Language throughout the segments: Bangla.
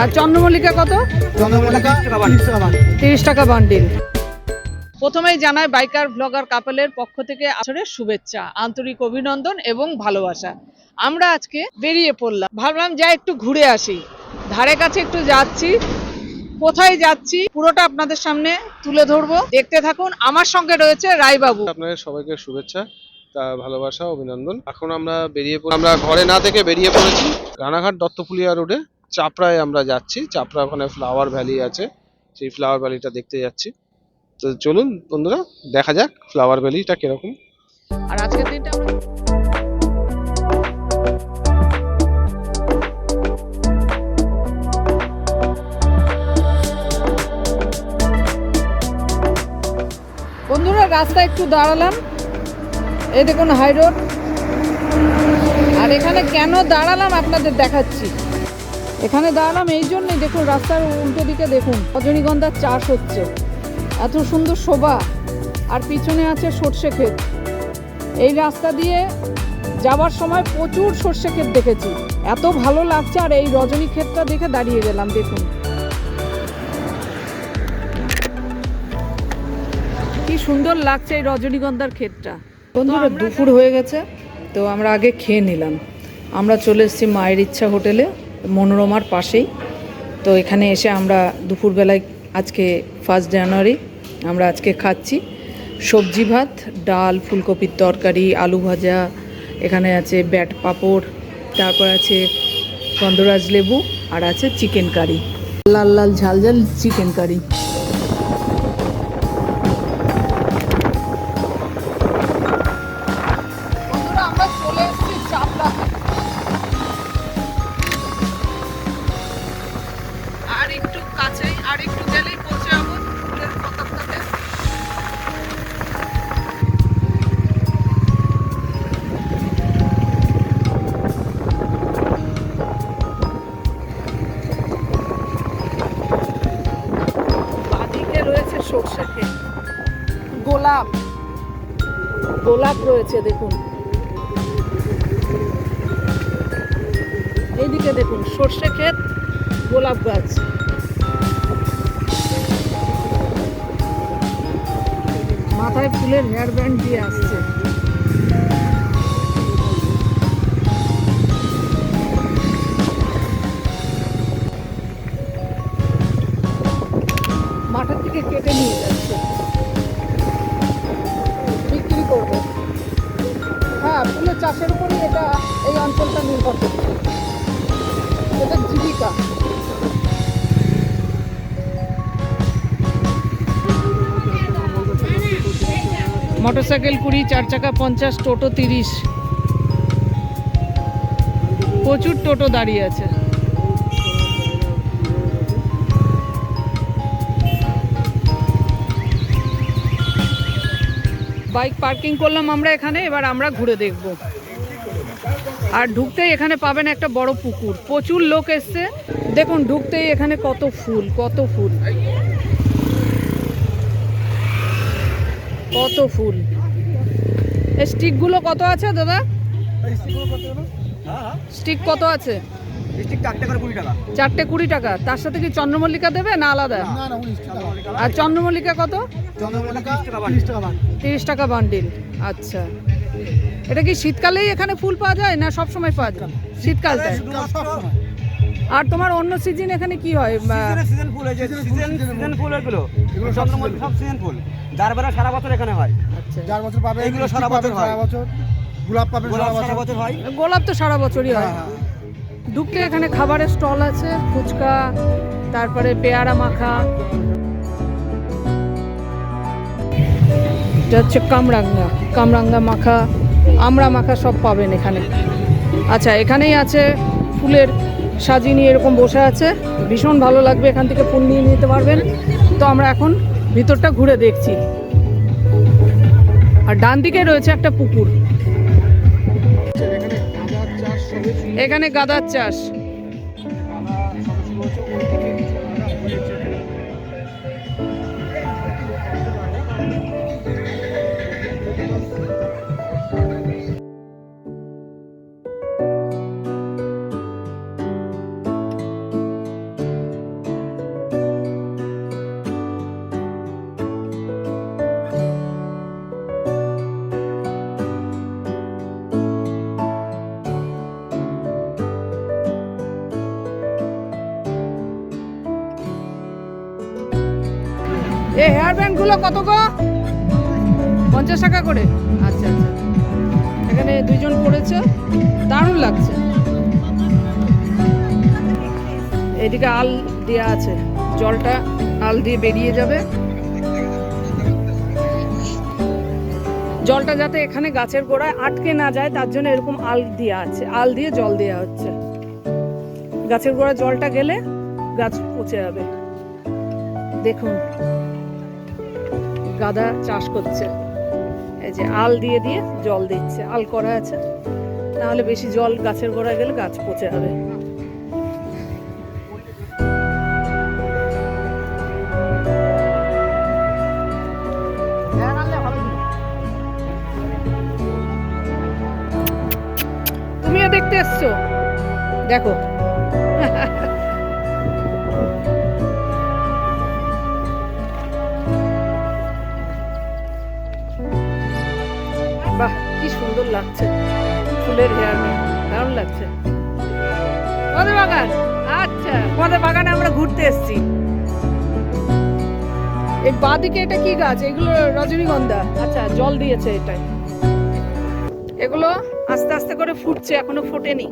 আর চন্দ্রমল্লিকা কত? তিরিশ টাকা বান্ডিল প্রথমেই জানাই বাইকার ব্লগার কাপেলের পক্ষ থেকে আসরের শুভেচ্ছা আন্তরিক অভিনন্দন এবং ভালোবাসা। আমরা আজকে বেরিয়ে পড়লাম। ভাবলাম যা একটু ঘুরে আসি। ধারে কাছে একটু যাচ্ছি। কোথায় যাচ্ছি পুরোটা আপনাদের সামনে তুলে ধরবো। দেখতে থাকুন আমার সঙ্গে রয়েছে রায়বাবু। আপনাদের সবাইকে শুভেচ্ছা তা ভালোবাসা অভিনন্দন। এখন আমরা বেরিয়ে পড়ে আমরা ঘরে না থেকে বেরিয়ে পড়েছি রানাঘাট দত্তপুলিয়া রোডে। চাপড়ায় আমরা যাচ্ছি, চাপড়া ওখানে ফ্লাওয়ার ভ্যালি আছে, সেই ফ্লাওয়ার ভ্যালিটা দেখতে যাচ্ছি। তো চলুন বন্ধুরা, দেখা যাক ফ্লাওয়ার ভ্যালিটা কীরকম। আর আজকের দিনটা বন্ধুরা রাস্তায় একটু দাঁড়ালাম। এই দেখুন হাই রোড আর এখানে কেন দাঁড়ালাম আপনাদের দেখাচ্ছি। এখানে দাঁড়ালাম এই জন্যই দেখুন রাস্তার উল্টো দিকে দেখুন রজনীগন্ধার চাষ হচ্ছে। এত সুন্দর শোভা। আর পিছনে আছে সর্ষে ক্ষেত। এই রাস্তা দিয়ে যাওয়ার সময় প্রচুর সর্ষে ক্ষেত দেখেছি। এত ভালো লাগছে আর এই রজনী ক্ষেতটা দেখে দাঁড়িয়ে গেলাম দেখুন। কি সুন্দর লাগছে এই রজনীগন্ধার ক্ষেতটা। বন্ধুরা দুপুর হয়ে গেছে তো আমরা আগে খেয়ে নিলাম। আমরা চলে এসেছি মায়ের ইচ্ছা হোটেলে। মনোরমার পাশেই। তো এখানে এসে আমরা দুপুরবেলায় আজকে ফার্স্ট জানুয়ারি আমরা আজকে খাচ্ছি। সবজি ভাত, ডাল, ফুলকপির তরকারি, আলু ভাজা, এখানে আছে ব্যাট পাঁপড়, তারপর আছে গন্ধরাজ লেবু, আর আছে চিকেন কারি লাল লাল ঝাল ঝাল চিকেন কারি রয়েছে দেখুন। এইদিকে দেখুন সর্ষে ক্ষেত গোলাপ গাছ। মাথায় ফুলের হেয়ার ব্যান্ড দিয়ে আসছে। মোটরসাইকেল কুড়ি, চার চাকা পঞ্চাশ, টোটো তিরিশ। প্রচুর টোটো দাঁড়িয়ে আছে। বাইক পার্কিং করলাম আমরা এখানে, এবার আমরা ঘুরে দেখব। আর ঢুকতেই এখানে পাবেন একটা বড় পুকুর। প্রচুর লোক এসছে। দেখুন, ঢুকতেই এখানে কত ফুল কত ফুল। কত ফুল। এই স্টিকগুলো কত আছে দাদা? স্টিক কত আছে? চারটে কুড়ি টাকা। তার সাথে কি চন্দ্রমল্লিকা দেবে না আলাদা? আর চন্দ্রমল্লিকা কত? তিরিশ টাকা বান্ডিল আচ্ছা। এটা কি শীতকালেই এখানে ফুল পাওয়া যায় না সব সময় পাওয়া যায়? সময় আর তোমার অন্য সিজন এখানে কি হয়? সিজন ফুল সিজন এগুলো। সব সিজন ফুল। দারবেলা সারা বছর এখানে হয়। আচ্ছা। চার বছর পাবে এগুলো সারা বছর হয়। সারা বছর গোলাপ পাবে সারা সারা বছর। হয়। গোলাপ তো সারা বছরই হয়। হ্যাঁ, হ্যাঁ। এখানে খাবারের স্টল আছে ফুচকা তারপরে পেয়ারা মাখা। এটা হচ্ছে কামরাঙ্গা কামরাঙ্গা মাখা আমড়া মাখা সব পাবেন এখানে। আচ্ছা এখানেই আছে ফুলের সাজিয়ে নিয়ে এরকম বসে আছে। ভীষণ ভালো লাগবে এখান থেকে ফুল নিয়ে নিতে পারবেন। তো আমরা এখন ভিতরটা ঘুরে দেখছি। আর ডান দিকে রয়েছে একটা পুকুর। এখানে গাদার চাষ। এই হেয়ার ব্যান্ডগুলো কত গো? পঞ্চাশ টাকা করে। আচ্ছা আচ্ছা। এখানে দুইজন পড়েছে। দারুণ লাগছে। এদিকে আল দেওয়া আছে। জলটা আল দিয়ে বেরিয়ে যাবে। জলটা যাতে এখানে গাছের গোড়ায় আটকে না যায়, তার জন্য এরকম আল দেওয়া আছে। আল দিয়ে জল দেওয়া হচ্ছে। গাছের গোড়ায় জলটা গেলে গাছ পচে যাবে। দেখুন। গাদা চাষ করছে। এই যে আল দিয়ে দিয়ে জল দিচ্ছে, আল করা আছে। নাহলে বেশি জল গাছের গোড়ায় গেলে গাছ পচে যাবে। তুমিও দেখতে এসছো? দেখো। লাগছে। ফুলের হেয়ার দারুণ লাগছে। কদের বাগান আচ্ছা কদের বাগানে আমরা ঘুরতে এসেছি। এই বাদিকে এটা কি গাছ? এগুলো রজনীগন্ধা। আচ্ছা জল দিয়েছে এটাই। এগুলো আস্তে আস্তে করে ফুটছে, এখনও ফোটেনি।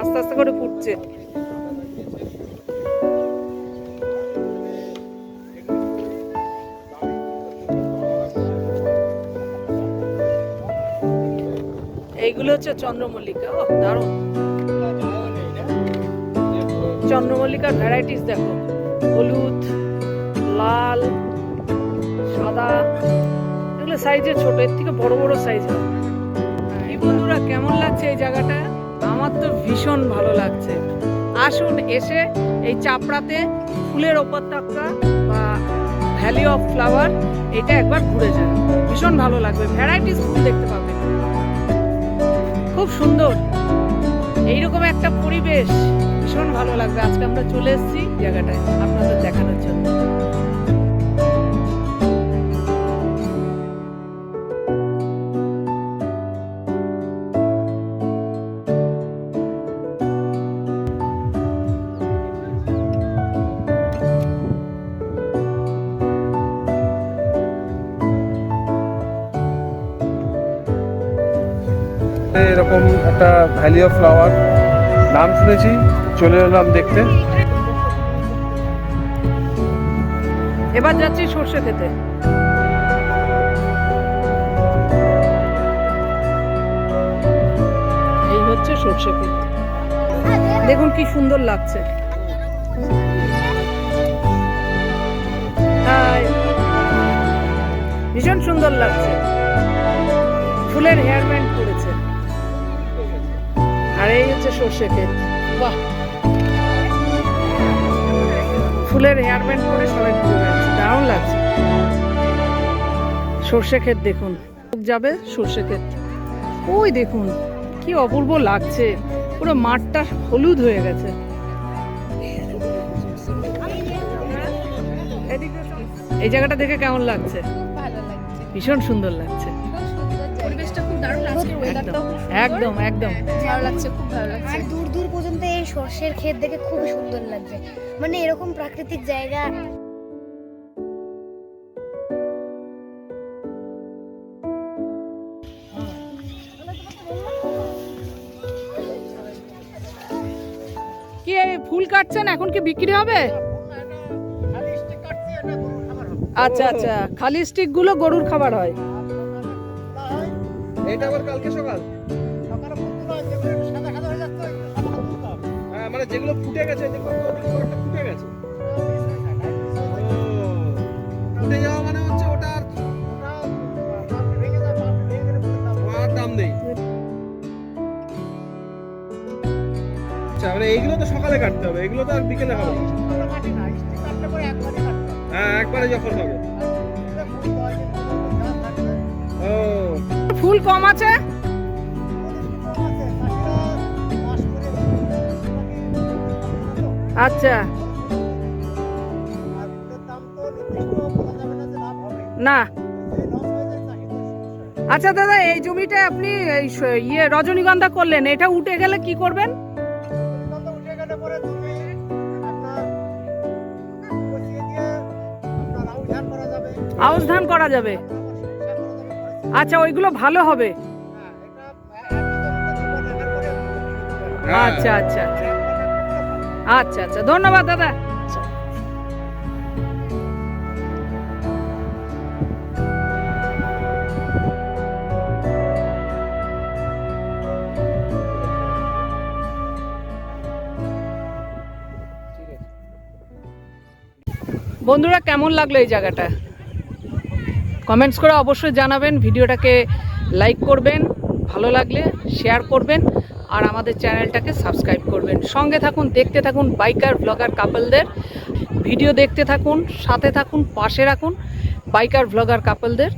আস্তে আস্তে করে ফুটছে। এইগুলো হচ্ছে চন্দ্রমল্লিকা। ও দারুণ। চন্দ্রমল্লিকার ভ্যারাইটিস দেখো। হলুদ, লাল, সাদা। এগুলো সাইজে ছোট, এর থেকে বড় বড় সাইজ হয় এই বন্ধুরা, কেমন লাগছে এই জায়গাটা? আমার তো ভীষণ ভালো লাগছে। আসুন এসে এই চাপড়াতে ফুলের উপত্যকা বা ভ্যালি অফ ফ্লাওয়ার এটা একবার ঘুরে যান। ভীষণ ভালো লাগবে। ভ্যারাইটিস ফুল দেখতে পাবেন। খুব সুন্দর। এইরকম একটা পরিবেশ ভীষণ ভালো লাগবে। আজকে আমরা চলে এসেছি জায়গাটায় আপনাদের দেখানোর জন্য। ভ্যালি অফ ফ্লাওয়ার নাম শুনেছি, চলে এলাম দেখতে। এবার যাচ্ছি সর্ষে খেতে। এই হচ্ছে সর্ষে ক্ষেত দেখুন কি সুন্দর লাগছে। ভীষণ সুন্দর লাগছে। ফুলের হেয়ার ব্যান্ড করেছে আর এই হচ্ছে সর্ষে ক্ষেত। বাহ। ফুলের হেয়ার ব্যান্ড করে সবাই ঘুরে বেড়াচ্ছে। দারুণ লাগছে। সর্ষে ক্ষেত দেখুন। যাবে সর্ষে ক্ষেত? ওই দেখুন কি অপূর্ব লাগছে। পুরো মাঠটা হলুদ হয়ে গেছে। এই জায়গাটা দেখে কেমন লাগছে? লাগছে। ভীষণ সুন্দর লাগছে। একদম। একদম ভালো লাগছে খুব ভালো লাগছে। আর দূর দূর পর্যন্ত এই সর্ষের ক্ষেত দেখে খুব সুন্দর লাগছে। মানে এরকম প্রাকৃতিক জায়গা। কি ফুল কাটছেন? এখন কি বিক্রি হবে? আচ্ছা আচ্ছা। খালি স্টিকগুলো গরুর খাবার হয়। এটা আবার কালকে সকাল? হ্যাঁ মানে যেগুলো ফুটে গেছে ফুটে গেছে। ফুটে যাওয়া মানে হচ্ছে ওটা আর দাম নেই। আচ্ছা মানে এইগুলো তো সকালে কাটতে হবে এগুলো তো আর বিকেলে হবে। হ্যাঁ একবারে যখন হবে। ফুল কম আছে? আচ্ছা। না। আচ্ছা দাদা এই জমিটা আপনি ইয়ে রজনীগন্ধা করলেন এটা উঠে গেলে কি করবেন? আউশ ধান করা যাবে। আচ্ছা ওইগুলো ভালো হবে। আচ্ছা আচ্ছা আচ্ছা। আচ্ছা আচ্ছা ধন্যবাদ দাদা। বন্ধুরা কেমন লাগল এই জায়গাটা? কমেন্টস করে অবশ্যই জানাবেন, ভিডিওটাকে লাইক করবেন, ভালো লাগলে শেয়ার করবেন, আর আমাদের চ্যানেলটাকে সাবস্ক্রাইব করবেন। সঙ্গে থাকুন, দেখতে থাকুন বাইকার ব্লগার কাপলদের ভিডিও দেখতে থাকুন, সাথে থাকুন, পাশে রাখুন বাইকার ব্লগার কাপলদের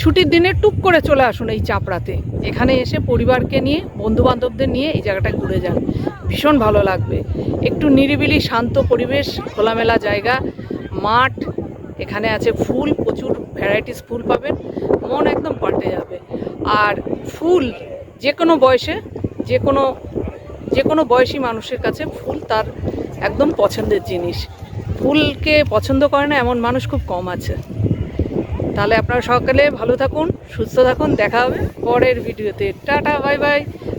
ছুটির দিনে টুক করে চলে আসুন এই চাপড়াতে। এখানে এসে পরিবারকে নিয়ে বন্ধু বান্ধবদের নিয়ে এই জায়গাটা ঘুরে যান। ভীষণ ভালো লাগবে। একটু নিরিবিলি, শান্ত পরিবেশ, খোলামেলা জায়গা, মাঠ, এখানে আছে ফুল, প্রচুর ভ্যারাইটিস ফুল পাবেন মন একদম পাল্টে যাবে। আর ফুল যে কোনো বয়সে যে কোনো যে কোনো বয়সী মানুষের কাছে ফুল তার একদম পছন্দের জিনিস। ফুলকে পছন্দ করে না এমন মানুষ খুব কম আছে। তাহলে আপনারা সকালে ভালো থাকুন সুস্থ থাকুন দেখা হবে পরের ভিডিওতে। Tata bye bye.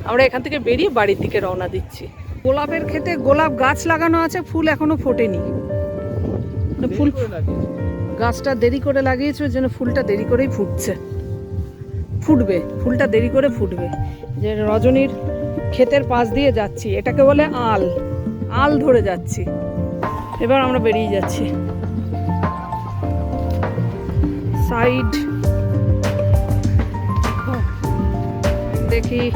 আমরা এখান থেকে বেরিয়ে বাড়ির দিকে রওনা দিচ্ছি। গোলাপের ক্ষেতে গোলাপ গাছ লাগানো আছে ফুল এখনও ফোটেনি। ফুল গাছটা দেরি করে লাগিয়েছে, ওই জন্য ফুলটা দেরি করেই ফুটছে। ফুটবে, ফুলটা দেরি করে ফুটবে। যে রজনীর ক্ষেতের পাশ দিয়ে যাচ্ছি, এটাকে বলে আল। আল ধরে যাচ্ছি। এবার আমরা বেরিয়ে যাচ্ছি। সাইড। দেখি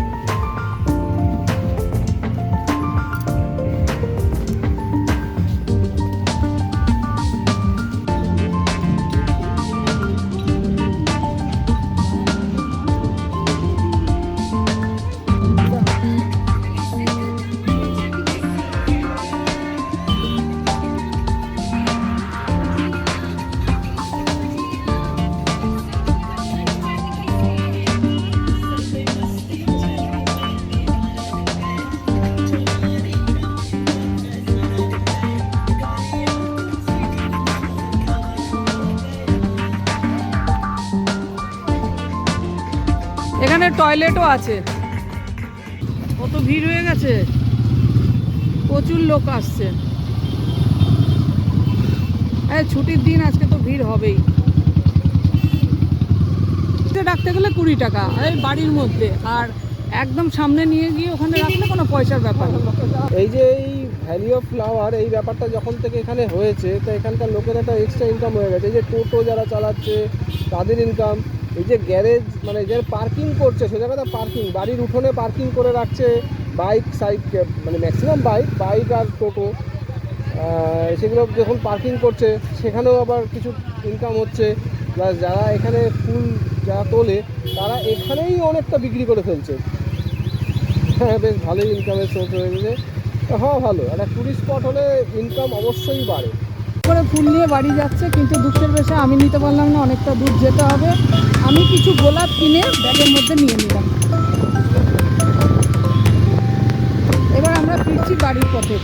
টয়লেটও আছে। কত ভিড় হয়ে গেছে। প্রচুর লোক আসছে। এই ছুটির দিন আজকে তো ভিড় হবেই। রাখতে গেলে কুড়ি টাকা, এই বাড়ির মধ্যে। আর একদম সামনে নিয়ে গিয়ে ওখানে রাখলে কোনো পয়সার ব্যাপার। এই যে এই ভ্যালি অফ ফ্লাওয়ার এই ব্যাপারটা যখন থেকে এখানে হয়েছে, তো এখানকার লোকের একটা এক্সট্রা ইনকাম হয়ে গেছে। এই যে টোটো যারা চালাচ্ছে, তাদের ইনকাম এই যে গ্যারেজ মানে যে পার্কিং করছে, সে জায়গাটা পার্কিং বাড়ির উঠোনে পার্কিং করে রাখছে বাইক সাইড মানে ম্যাক্সিমাম বাইক বাইক আর টোটো। সেগুলো যখন পার্কিং করছে, সেখানেও আবার কিছু ইনকাম হচ্ছে। প্লাস যারা এখানে ফুল যারা তোলে, তারা এখানেই অনেকটা বিক্রি করে ফেলছে। হ্যাঁ বেশ ভালোই ইনকামের সোর্স হয়ে গেছে। হ্যাঁ ভালো। একটা টুরিস্ট স্পট হলে ইনকাম অবশ্যই বাড়ে। করে ফুল নিয়ে বাড়ি যাচ্ছে, কিন্তু দুঃখের বেশে আমি নিতে পারলাম না, অনেকটা দূর যেতে হবে। আমি কিছু গোলাপ কিনে ব্যাগের মধ্যে নিয়ে নিলাম। এবার আমরা ফিরছি বাড়ির পথে।